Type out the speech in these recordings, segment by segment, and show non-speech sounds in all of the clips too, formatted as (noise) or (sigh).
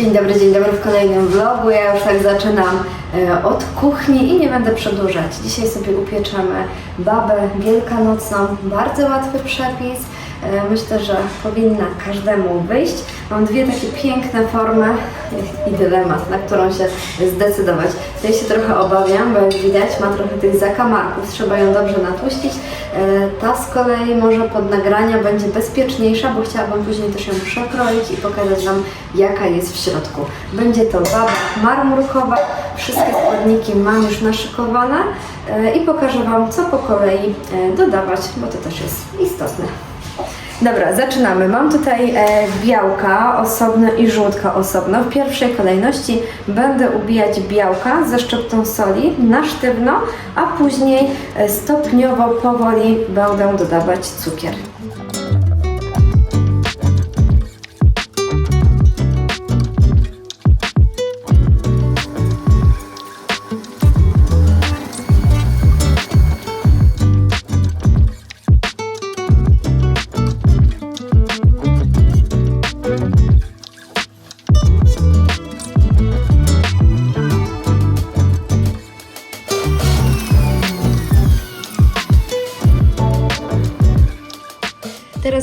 Dzień dobry, dzień dobry w kolejnym vlogu. Ja już tak zaczynam e, od kuchni i nie będę przedłużać. Dzisiaj sobie upieczemy babę wielkanocną. Bardzo łatwy przepis. E, Myślę, że powinna każdemu wyjść. Mam dwie takie piękne formy i dylemat, na którą się zdecydować. Tej się trochę obawiam, bo jak widać ma trochę tych zakamarków, trzeba ją dobrze natłuścić. E, Ta z kolei może pod nagrania będzie bezpieczniejsza, bo chciałabym później też ją przekroić i pokazać Wam jaka jest w środku. Będzie to baba marmurkowa, wszystkie składniki mam już naszykowane e, i pokażę Wam co po kolei dodawać, bo to też jest istotne. Dobra, zaczynamy. Mam tutaj e, białka osobno i żółtka osobno. W pierwszej kolejności będę ubijać białka ze szczyptą soli na sztywno, a później e, stopniowo, powoli będę dodawać cukier.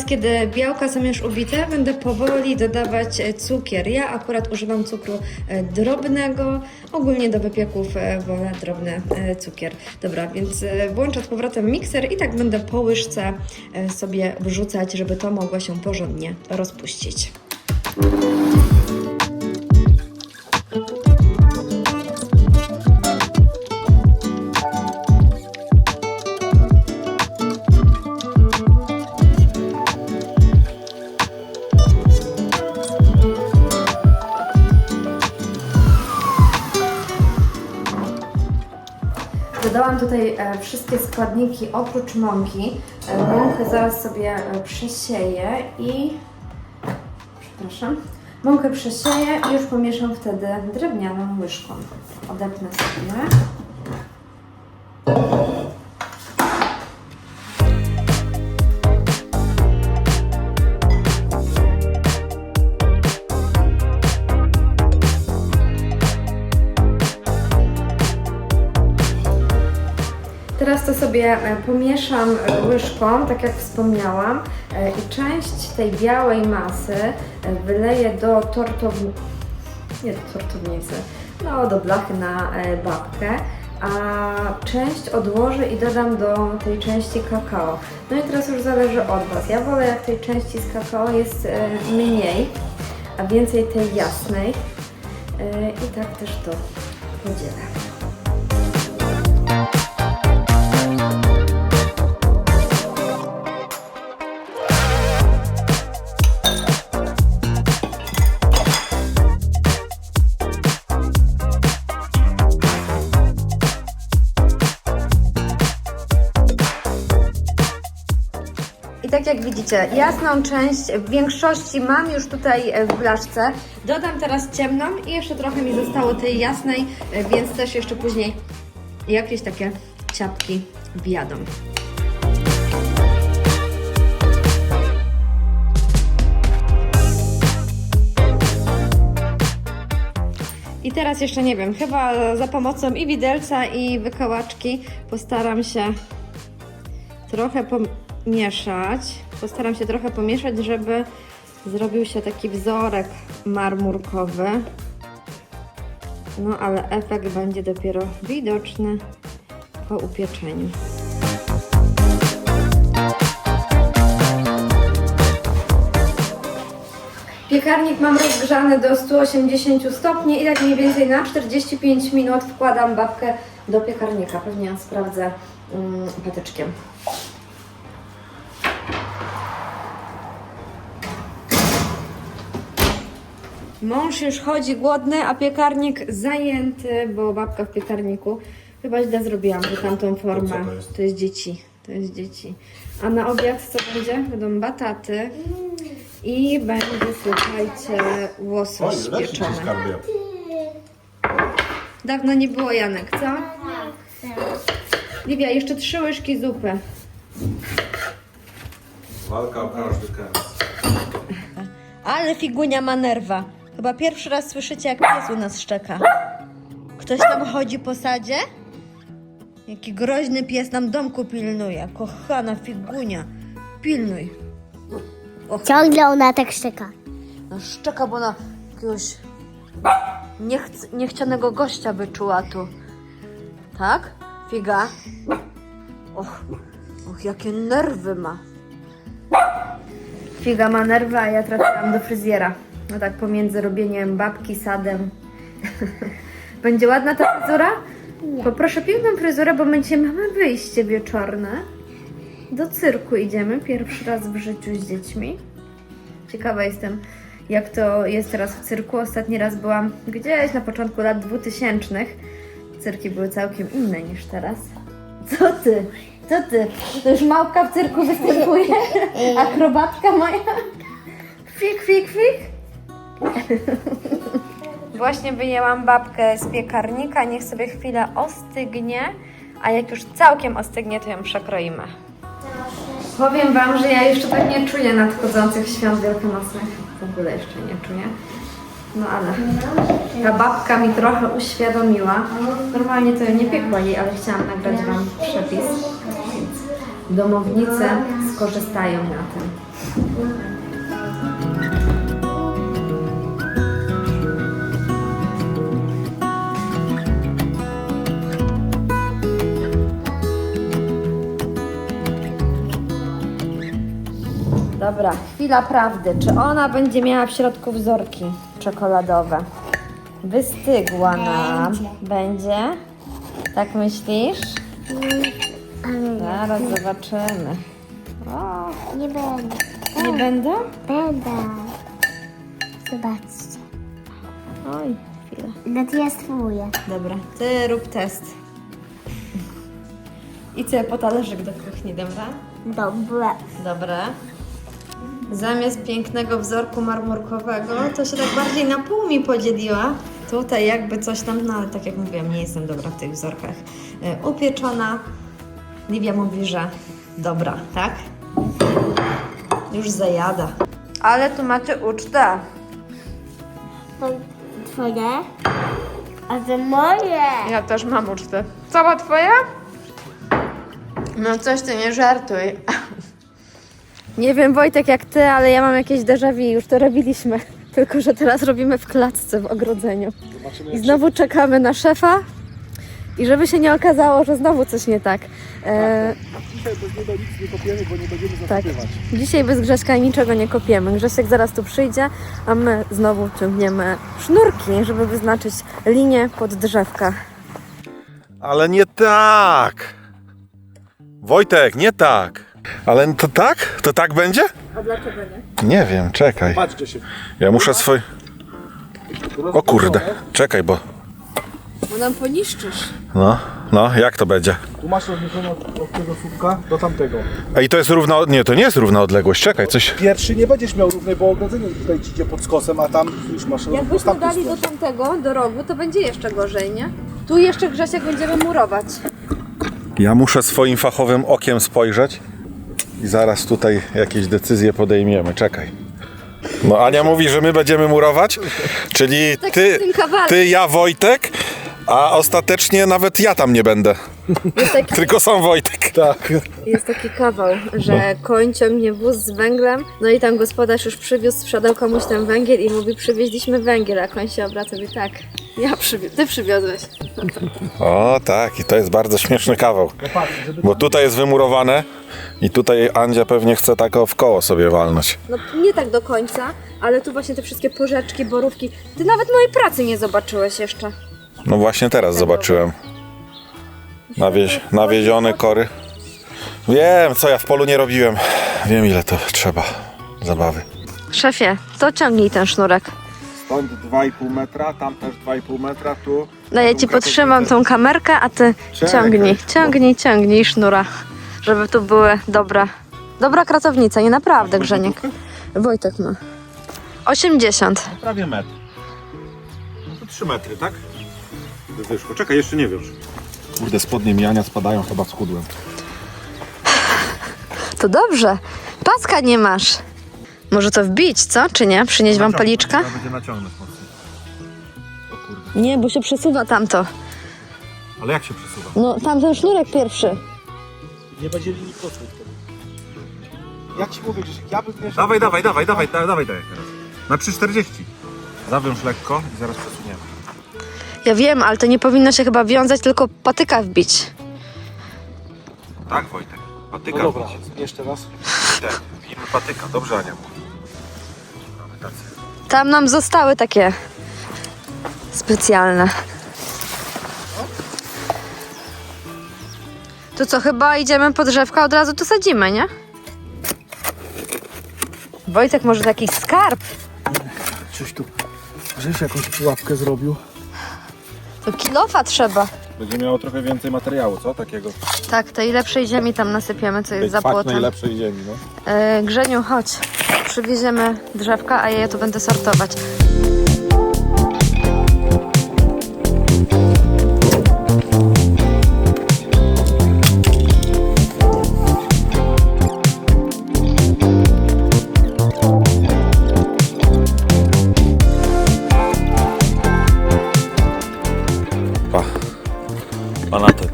Kiedy białka są już ubite, będę powoli dodawać e, cukier. Ja akurat używam cukru e, drobnego. Ogólnie do wypieków e, wolę drobny cukier. Dobra, więc włączę z powrotem mikser i tak będę po łyżce sobie wrzucać, żeby to mogło się porządnie rozpuścić. Dodałam tutaj e, wszystkie składniki oprócz mąki. E, mąkę zaraz sobie e, przesieję i... Przepraszam. Mąkę przesieję i już pomieszam wtedy drewnianą łyżką. Odepnę sobie. Teraz to sobie e, pomieszam łyżką, tak jak wspomniałam, e, i część tej białej masy e, wyleję do tortowni... nie do tortownicy, no do blachy na babkę, a część odłożę i dodam do tej części kakao. No i teraz już zależy od Was. Ja wolę jak tej części z kakao jest mniej, a więcej tej jasnej i tak też to podzielę. Jasną część w większości mam już tutaj e, w blaszce. Dodam teraz ciemną i jeszcze trochę mi zostało tej jasnej, e, więc też jeszcze później jakieś takie ciapki wjadą. I teraz jeszcze nie wiem, chyba za pomocą i widelca i wykałaczki postaram się trochę pomieszać. Postaram się trochę pomieszać, żeby zrobił się taki wzorek marmurkowy. No ale efekt będzie dopiero widoczny po upieczeniu. Piekarnik mam rozgrzany do 180 stopni i tak mniej więcej na 45 minut wkładam babkę do piekarnika. Pewnie sprawdzę mm, patyczkiem. Mąż już chodzi głodny, a piekarnik zajęty, bo babka w piekarniku chyba źle zrobiłam, że tamtą formę. to jest? To jest dzieci. To jest dzieci. A na obiad co będzie? Będą bataty i będzie, słuchajcie, Oj, łosoś ci pieczony. Dawno nie było Janek, co? Livia, jeszcze trzy łyżki zupy. Walka o każdy kęs. Ale figunia ma nerwa. Chyba pierwszy raz słyszycie, jak pies u nas szczeka. Ktoś tam chodzi po sadzie? Jaki groźny pies nam domku pilnuje. Kochana figunia. Pilnuj. Ciągle ona tak szczeka. No szczeka, bo na jakiegoś niechc- niechcianego gościa wyczuła tu. Tak? Figa? Och, och, jakie nerwy ma. Figa ma nerwy, a ja trafiłam do fryzjera. No tak pomiędzy robieniem babki, sadem. (laughs) Będzie ładna ta fryzura? Poproszę piękną fryzurę, bo dzisiaj mamy wyjście wieczorne. Do cyrku idziemy, pierwszy raz w życiu z dziećmi. Ciekawa jestem, jak to jest teraz w cyrku. Ostatni raz byłam gdzieś na początku lat 2000. Cyrki były całkiem inne niż teraz. Co ty? Co ty? To już małpka w cyrku występuje? (laughs) Akrobatka moja? Fik, fik, fik. (laughs) Właśnie wyjęłam babkę z piekarnika. Niech sobie chwilę ostygnie. A jak już całkiem ostygnie, to ją przekroimy. Powiem Wam, że ja jeszcze tak nie czuję nadchodzących świąt wielkanocnych. W ogóle jeszcze nie czuję. No ale ta babka mi trochę uświadomiła. Normalnie to nie piekła jej, ale chciałam nagrać Wam przepis. Więc domownice skorzystają na tym. Dobra, chwila prawdy. Czy ona będzie miała w środku wzorki czekoladowe? Wystygła nam. Będzie. Tak myślisz? Ale Zaraz zobaczymy. O, nie będę. nie będą? Będę. Zobaczcie. Oj, chwilę. Nawet ja spróbuję. Dobra, ty rób test. I co, po talerzyk do kuchni, dobra? Dobra. Dobra. Zamiast pięknego wzorku marmurkowego, to się tak bardziej na pół mi podzieliła. Tutaj jakby coś tam, no ale tak jak mówiłam, nie jestem dobra w tych wzorkach. E, Upieczona. Livia mówi, że dobra, tak? Już zajada. Ale tu macie ucztę. To twoje. A to moje. Ja też mam ucztę. Cała twoja? No coś ty nie żartuj. Nie wiem Wojtek jak ty, ale ja mam jakieś déjà vu, już to robiliśmy. (laughs) Tylko, że teraz robimy w klatce w ogrodzeniu. I znowu czekamy na szefa. I żeby się nie okazało, że znowu coś nie tak. E, Dzisiaj bez niego nic nie kopiemy, bo nie będziemy tak. zasypywać. Dzisiaj bez Grześka niczego nie kopiemy. Grzesiek zaraz tu przyjdzie, a my znowu ciągniemy sznurki, żeby wyznaczyć linię pod drzewka. Ale nie tak. Wojtek, nie tak. Ale to tak? To tak będzie? A dlaczego nie? Nie wiem, czekaj. Patrzcie się. Ja muszę swój. O kurde, czekaj, bo. Bo nam poniszczysz. No, no, jak to będzie? Tu masz rozmieszczone od, od tego słupka do tamtego. Ej, to jest równa. Nie, to nie jest równa odległość. Czekaj, coś. Pierwszy nie będziesz miał równej, bo ogrodzenie tutaj ci idzie pod skosem, a tam już masz Jakbyśmy dali do tamtego, do rogu, to będzie jeszcze gorzej, nie? Tu jeszcze Grzesiek będziemy murować. Ja muszę swoim fachowym okiem spojrzeć i zaraz tutaj jakieś decyzje podejmiemy. Czekaj. No Ania mówi, że my będziemy murować, czyli Tak ty, ty, ja, Wojtek, a ostatecznie nawet ja tam nie będę. Jest taki, Tylko sam Wojtek. Tak. jest taki kawał, że koń ciągnie wóz z węglem, no i tam gospodarz już przywiózł, sprzedał komuś ten węgiel i mówi, przywieźliśmy węgiel, a koń się obraca i mówi, tak, ja przywi- ty przywiozłeś. O tak, i to jest bardzo śmieszny kawał. No Bo tutaj jest wymurowane i tutaj Andzia pewnie chce tak w koło sobie walnąć. No nie tak do końca, ale tu właśnie te wszystkie porzeczki, borówki, ty nawet mojej pracy nie zobaczyłeś jeszcze. No właśnie teraz zobaczyłem. Nawieź, nawiezione kory. Wiem, co ja w polu nie robiłem. Wiem, ile to trzeba zabawy. Szefie, to ciągnij ten sznurek. stąd 2,5 metra, tam też 2,5 metra, tu. No ja ci podtrzymam tą kamerkę, a ty Czekaj. ciągnij, ciągnij, ciągnij sznura, żeby tu były dobra, dobra kratownica i naprawdę Grzeniek. Wojtek ma. 80. Prawie metr. No to 3 metry, tak? Wyszło. Czekaj, jeszcze nie wiesz. Kurde, spodnie mijania spadają, chyba schudłem. To dobrze. Paska nie masz. Może to wbić, co? Czy nie? Przynieść wam paliczka? Trzeba będzie naciągnąć mocniej. O kurde. Nie, bo się przesuwa tamto. Ale jak się przesuwa? No, tamten sznurek pierwszy. Nie będzie linii prostej wtedy. Ja ci mówię, że ja bym wiesz, Dawaj, dawaj, dawaj, dawaj, dawaj, dawaj, dawaj teraz. Na 3,40. Zawiąż lekko i zaraz przesuniemy. Ja wiem, ale to nie powinno się chyba wiązać, tylko patyka wbić. Tak, Wojtek. Patyka No dobra, wbić. jeszcze raz. Film patyka. Dobrze, Ania mówi. Mamy tacy. Tam nam zostały takie specjalne. To co, chyba idziemy po drzewka, od razu tu sadzimy, nie? Wojtek, może to jakiś skarb? Coś tu, żeś jakąś pułapkę zrobił. To kilofa trzeba. Będzie miało trochę więcej materiału, co? Takiego. Tak, tej lepszej ziemi tam nasypiemy, co jest za płotem. najlepszej ziemi, no. E, Grzeniu, chodź. Przywieziemy drzewka, a ja je tu będę sortować.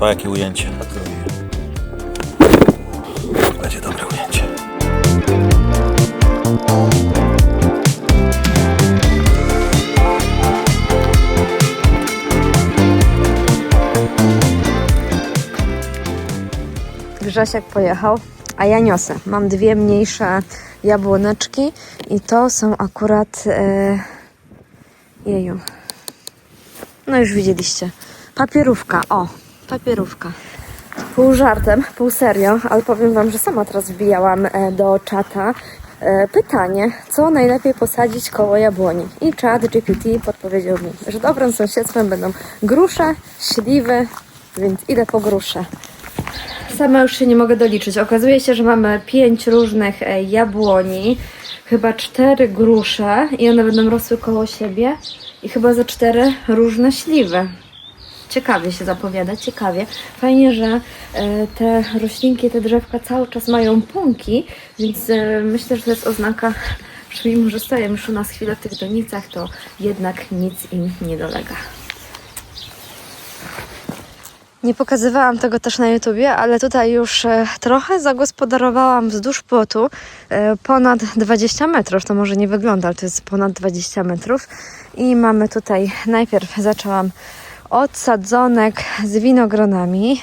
Pa jakie ujęcie. Będzie dobre ujęcie. Grzesiek pojechał, a ja niosę. Mam dwie mniejsze jabłoneczki i to są akurat... E... Jeju. No już widzieliście. Papierówka, o, papierówka. Pół żartem, pół serio, ale powiem Wam, że sama teraz wbijałam e, do czata e, pytanie, co najlepiej posadzić koło jabłoni. I czat GPT podpowiedział mi, że dobrym sąsiedztwem będą grusze, śliwy, więc idę po grusze. Sama już się nie mogę doliczyć. Okazuje się, że mamy pięć różnych e, jabłoni, chyba cztery grusze i one będą rosły koło siebie i chyba za cztery różne śliwy. Ciekawie się zapowiada, ciekawie. Fajnie, że e, te roślinki, te drzewka cały czas mają pąki, więc e, myślę, że to jest oznaka, że mimo, że stoją już u nas chwilę w tych donicach, to jednak nic im nie dolega. Nie pokazywałam tego też na YouTubie, ale tutaj już e, trochę zagospodarowałam wzdłuż płotu ponad 20 metrów. To może nie wygląda, ale to jest ponad 20 metrów. I mamy tutaj, najpierw zaczęłam od sadzonek z winogronami,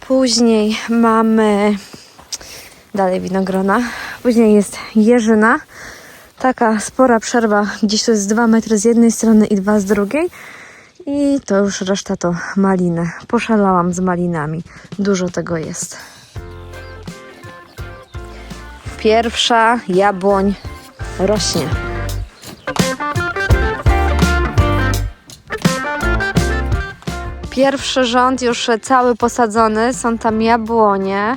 później mamy dalej winogrona, później jest jeżyna, taka spora przerwa, gdzieś to jest 2 metry z jednej strony i 2 z drugiej. I to już reszta to maliny. Poszalałam z malinami. Dużo tego jest. Pierwsza jabłoń rośnie. Pierwszy rząd już cały posadzony. Są tam jabłonie.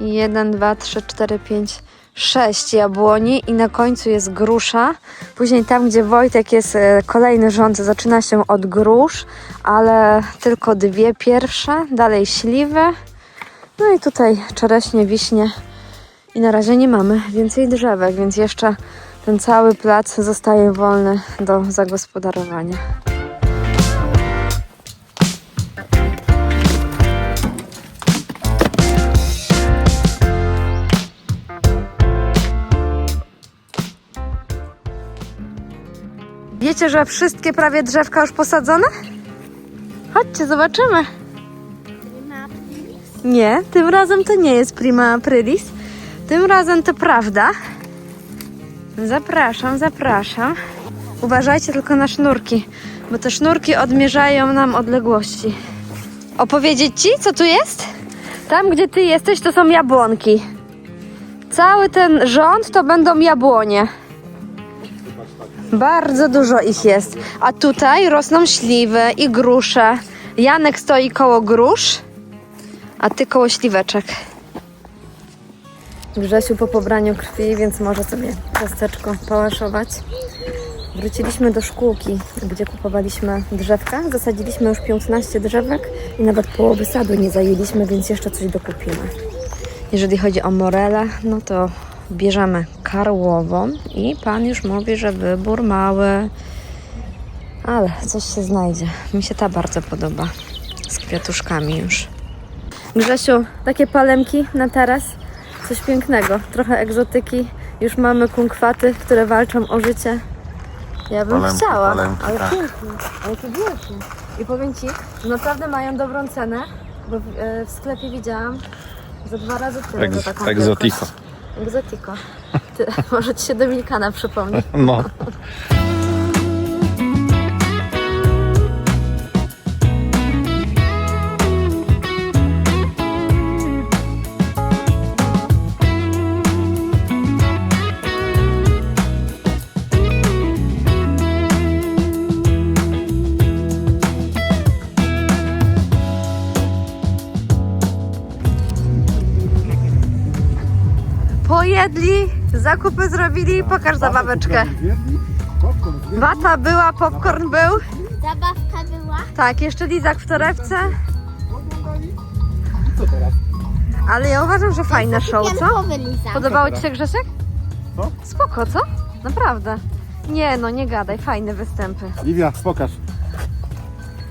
Jeden, dwa, trzy, cztery, pięć, sześć jabłoni i na końcu jest grusza. Później tam, gdzie Wojtek jest e, kolejny rząd, zaczyna się od grusz, ale tylko dwie pierwsze. Dalej śliwy. No i tutaj czereśnie, wiśnie. I na razie nie mamy więcej drzewek, więc jeszcze ten cały plac zostaje wolny do zagospodarowania. Wiecie, że wszystkie prawie drzewka już posadzone? Chodźcie, zobaczymy. Nie, tym razem to nie jest prima aprilis. Tym razem to prawda. Zapraszam, zapraszam. Uważajcie tylko na sznurki, bo te sznurki odmierzają nam odległości. Opowiedzieć ci, co tu jest? Tam, gdzie ty jesteś, to są jabłonki. Cały ten rząd to będą jabłonie. Bardzo dużo ich jest. A tutaj rosną śliwy i grusze. Janek stoi koło grusz, a ty koło śliweczek. Grzesiu po pobraniu krwi, więc może sobie ciasteczko pałaszować. Wróciliśmy do szkółki, gdzie kupowaliśmy drzewka. Zasadziliśmy już 15 drzewek i nawet połowy sadu nie zajęliśmy, więc jeszcze coś dokupimy. Jeżeli chodzi o morele, no to bierzemy karłową i pan już mówi, że wybór mały. Ale coś się znajdzie. Mi się ta bardzo podoba. Z kwiatuszkami już. Grzesiu, takie palemki na taras. Coś pięknego. Trochę egzotyki. Już mamy kunkwaty, które walczą o życie. Ja bym Palemki, chciała, palemki, ale tak. pięknie, ale to wielkie. I powiem Ci, że naprawdę mają dobrą cenę, bo w, e, sklepie widziałam za dwa razy tyle Egz, taką egzotiko. wielkość. Egzotiko. Ty, (laughs) może Ci się Dominikana przypomni. No. (laughs) zakupy zrobili, pokaż zabaweczkę. Wata była, popcorn był. Zabawka była. Tak, jeszcze lizak w torebce. Co teraz? Ale ja uważam, że fajne show, co? Piankowy lizak. Podobało Ci się Grzesiek? Co? Spoko, co? Naprawdę. Nie no, nie gadaj, fajne występy. Liwia, pokaż.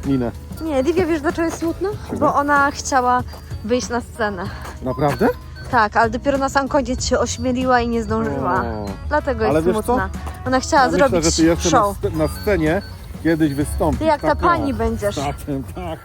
Ninę. Nie, Livia, wiesz dlaczego jest smutno? Bo ona chciała wyjść na scenę. Naprawdę? Tak, ale dopiero na sam koniec się ośmieliła i nie zdążyła. O. Dlatego Ale jest wiesz co? smutna. Ona chciała Ja myślę, zrobić że ty jeszcze na, show. sce- na scenie kiedyś wystąpisz. Ty jak ta Tak, pani będziesz. Tak, tak.